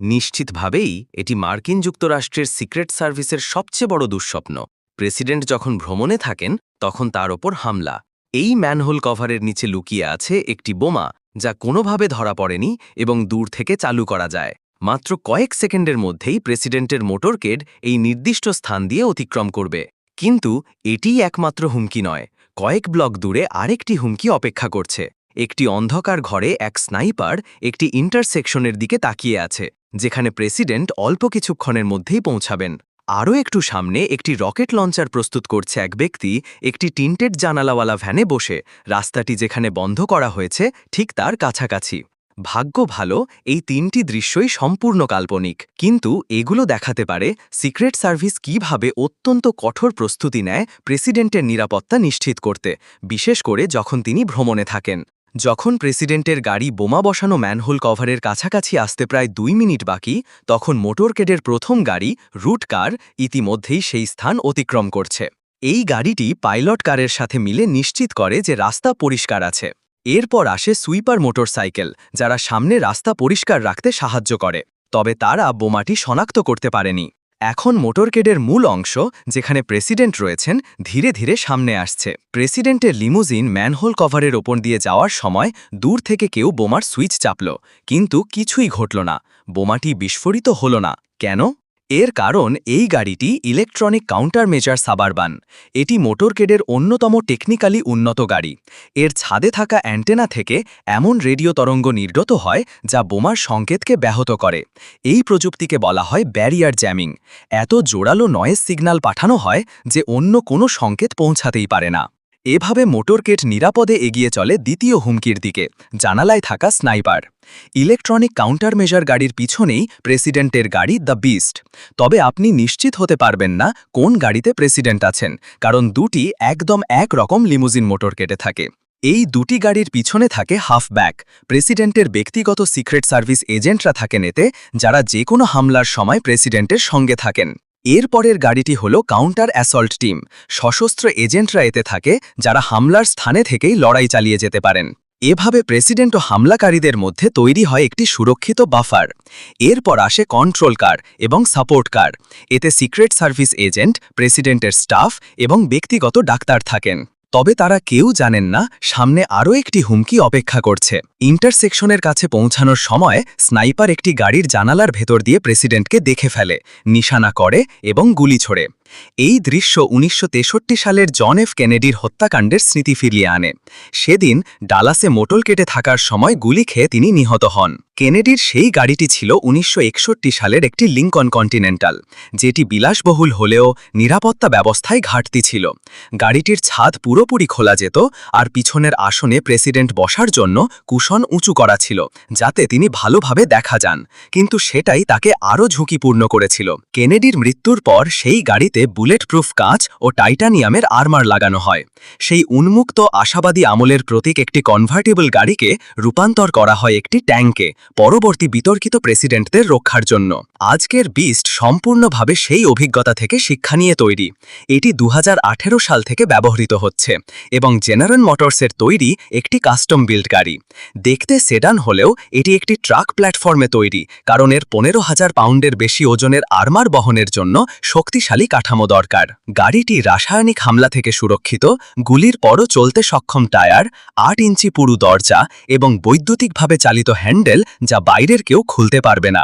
নিশ্চিতভাবেই এটি মার্কিন যুক্তরাষ্ট্রের সিক্রেট সার্ভিসের সবচেয়ে বড় দুঃস্বপ্ন। প্রেসিডেন্ট যখন ভ্রমণে থাকেন, তখন তার ওপর হামলা। এই ম্যানহোল কভারের নিচে লুকিয়ে আছে একটি বোমা, যা কোনোভাবে ধরা পড়েনি এবং দূর থেকে চালু করা যায়। মাত্র কয়েক সেকেন্ডের মধ্যেই প্রেসিডেন্টের মোটরকেড এই নির্দিষ্ট স্থান দিয়ে অতিক্রম করবে। কিন্তু এটিই একমাত্র হুমকি নয়, কয়েক ব্লক দূরে আরেকটি হুমকি অপেক্ষা করছে। একটি অন্ধকার ঘরে এক স্নাইপার একটি ইন্টারসেকশনের দিকে তাকিয়ে আছে। যেখানে প্রেসিডেন্ট অল্প কিছুক্ষণের মধ্যেই পৌঁছাবেন। আরও একটু সামনে একটি রকেট লঞ্চার প্রস্তুত করছে এক ব্যক্তি, একটি টিন্টেড জানালাওয়ালা ভ্যানে বসে। রাস্তাটি যেখানে বন্ধ করা হয়েছে, ঠিক তার কাছাকাছি। ভাগ্য ভালো, এই তিনটি দৃশ্যই সম্পূর্ণ কাল্পনিক। কিন্তু এগুলো দেখাতে পারে সিক্রেট সার্ভিস কীভাবে অত্যন্ত কঠোর প্রস্তুতি নেয় প্রেসিডেন্টের নিরাপত্তা নিশ্চিত করতে, বিশেষ করে যখন তিনি ভ্রমণে থাকেন। যখন প্রেসিডেন্টের গাড়ি বোমা বসানো ম্যানহোল কভারের কাছাকাছি আসতে প্রায় দুই মিনিট বাকি, তখন মোটরকেডের প্রথম গাড়ি, রুট কার, ইতিমধ্যেই সেই স্থান অতিক্রম করছে। এই গাড়িটি পাইলট কারের সাথে মিলে নিশ্চিত করে যে রাস্তা পরিষ্কার আছে। এরপর আসে সুইপার মোটরসাইকেল, যারা সামনে রাস্তা পরিষ্কার রাখতে সাহায্য করে। তবে তারা বোমাটি শনাক্ত করতে পারেনি। এখন মোটরকেডের মূল অংশ, যেখানে প্রেসিডেন্ট রয়েছেন, ধীরে ধীরে সামনে আসছে। প্রেসিডেন্টের লিমুজিন ম্যানহোল কভারের ওপর দিয়ে যাওয়ার সময় দূর থেকে কেউ বোমার সুইচ চাপল, কিন্তু কিছুই ঘটল না। বোমাটি বিস্ফোরিত হল না। কেন? এর কারণ এই গাড়িটি ইলেকট্রনিক কাউন্টার মেজার সাবারবান এটি মোটরকেডের অন্যতম টেকনিক্যালি উন্নত গাড়ি। এর ছাদে থাকা অ্যান্টেনা থেকে এমন রেডিও তরঙ্গ নির্গত হয় যা বোমার সংকেতকে ব্যাহত করে। এই প্রযুক্তিকে বলা হয় ব্যারিয়ার জ্যামিং এত জোরালো নয়েজ সিগন্যাল পাঠানো হয় যে অন্য কোনো সংকেত পৌঁছাতেই পারে না। এভাবে মোটরকেট নিরাপদে এগিয়ে চলে দ্বিতীয় হুমকির দিকে, জানালায় থাকা স্নাইপার। ইলেকট্রনিক কাউন্টার মেজার গাড়ির পিছনেই প্রেসিডেন্টের গাড়ি দ্য বিস্ট। তবে আপনি নিশ্চিত হতে পারবেন না কোন গাড়িতে প্রেসিডেন্ট আছেন, কারণ দুটি একদম এক রকম লিমুজিন মোটর কেটে থাকে। এই দুটি গাড়ির পিছনে থাকে হাফব্যাক, প্রেসিডেন্টের ব্যক্তিগত সিক্রেট সার্ভিস এজেন্টরা থাকেন এতে যারা যে কোনো হামলার সময় প্রেসিডেন্টের সঙ্গে থাকেন। এরপরের গাড়িটি হল কাউন্টার অ্যাসল্ট টিম। সশস্ত্র এজেন্টরা এতে থাকে যারা হামলার স্থানে থেকেই লড়াই চালিয়ে যেতে পারেন। এভাবে প্রেসিডেন্ট ও হামলাকারীদের মধ্যে তৈরি হয় একটি সুরক্ষিত বাফার। এরপর আসে কন্ট্রোল কার এবং সাপোর্ট কার। এতে সিক্রেট সার্ভিস এজেন্ট, প্রেসিডেন্টের স্টাফ এবং ব্যক্তিগত ডাক্তার থাকেন। তবে তারা কেউ জানেন না, সামনে আরও একটি হুমকি অপেক্ষা করছে। ইন্টারসেকশনের কাছে পৌঁছানোর সময় স্নাইপার একটি গাড়ির জানালার ভেতর দিয়ে প্রেসিডেন্টকে দেখে ফেলে, নিশানা করে এবং গুলি ছোড়ে। এই দৃশ্য উনিশশো তেষট্টি সালের জন এফ কেনেডির হত্যাকাণ্ডের স্মৃতি ফিরিয়ে আনে। সেদিন ডালাসে মোটল কেটে থাকার সময় গুলি খেয়ে তিনি নিহত হন। কেনেডির সেই গাড়িটি ছিল উনিশশো একষট্টি সালের একটি লিঙ্কন কন্টিনেন্টাল, যেটি বিলাসবহুল হলেও নিরাপত্তা ব্যবস্থায় ঘাটতি ছিল। গাড়িটির ছাদ পুরোপুরি খোলা যেত আর পিছনের আসনে প্রেসিডেন্ট বসার জন্য কুশন উঁচু করা ছিল, যাতে তিনি ভালোভাবে দেখা যান। কিন্তু সেটাই তাকে আরও ঝুঁকিপূর্ণ করেছিল। কেনেডির মৃত্যুর পর সেই গাড়িতে বুলেট প্রুফ কাঁচ ও টাইটানিয়ামের আর্মার লাগানো হয়। সেই উন্মুক্ত আশাবাদী আমলের প্রতীক একটি কনভার্টেবল গাড়িকে রূপান্তর করা হয় একটি ট্যাঙ্কে, পরবর্তী বিতর্কিত প্রেসিডেন্টদের রক্ষার জন্য। আজকের বিস্ট সম্পূর্ণভাবে সেই অভিজ্ঞতা থেকে শিক্ষা নিয়ে তৈরি। এটি দু হাজার আঠেরো সাল থেকে ব্যবহৃত হচ্ছে এবং জেনারেল মোটরসের তৈরি একটি কাস্টম বিল্ড গাড়ি। দেখতে সেডান হলেও এটি একটি ট্রাক প্ল্যাটফর্মে তৈরি, কারণ এর পনেরো হাজার পাউন্ডের বেশি ওজনের আর্মার বহনের জন্য শক্তিশালী কাঠামো দরকার। গাড়িটি রাসায়নিক হামলা থেকে সুরক্ষিত, গুলির পরও চলতে সক্ষম টায়ার, আট ইঞ্চি পুরু দরজা এবং বৈদ্যুতিকভাবে চালিত হ্যান্ডেল যা বাইরের কেউ খুলতে পারবে না।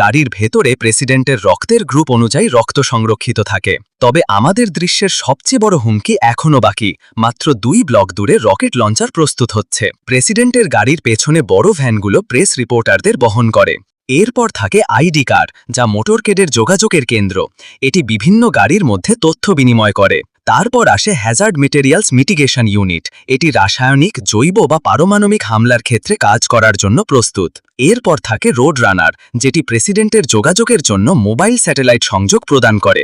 গাড়ির ভেতরে প্রেসিডেন্টের রক্তের গ্রুপ অনুযায়ী রক্ত সংরক্ষিত থাকে। তবে আমাদের দৃশ্যের সবচেয়ে বড় হুমকি এখনও বাকি। মাত্র দুই ব্লক দূরে রকেট লঞ্চার প্রস্তুত হচ্ছে। প্রেসিডেন্টের গাড়ির পেছনে বড় ভ্যানগুলো প্রেস রিপোর্টারদের বহন করে। এরপর থাকে আইডি কার্ড, যা মোটরকেডের যোগাযোগের কেন্দ্র। এটি বিভিন্ন গাড়ির মধ্যে তথ্য বিনিময় করে। তারপর আসে হ্যাজার্ড মেটেরিয়ালস মিটিগেশন ইউনিট এটি রাসায়নিক, জৈব বা পারমাণবিক হামলার ক্ষেত্রে কাজ করার জন্য প্রস্তুত। এরপর থাকে রোড রানার যেটি প্রেসিডেন্টের যোগাযোগের জন্য মোবাইল স্যাটেলাইট সংযোগ প্রদান করে।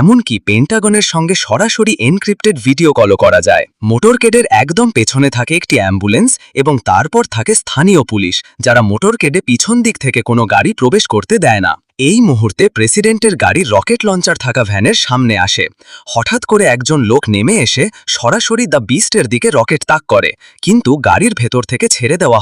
এমনকি পেন্টাগনের সঙ্গে সরাসরি এনক্রিপ্টেড ভিডিও কলও করা যায়। মোটরকেডের একদম পেছনে থাকে একটি অ্যাম্বুলেন্স এবং তারপর থাকে স্থানীয় পুলিশ, যারা মোটরকেডে পিছন দিক থেকে কোনো গাড়ি প্রবেশ করতে দেয় না। এই মুহূর্তে প্রেসিডেন্টের গাড়ি রকেট লঞ্চার থাকা ভ্যানের সামনে আসে। হঠাৎ করে একজন লোক নেমে এসে সরাসরি দ্য বিস্টের দিকে রকেট তাক করে। কিন্তু গাড়ির ভেতর থেকে ছেড়ে দেওয়া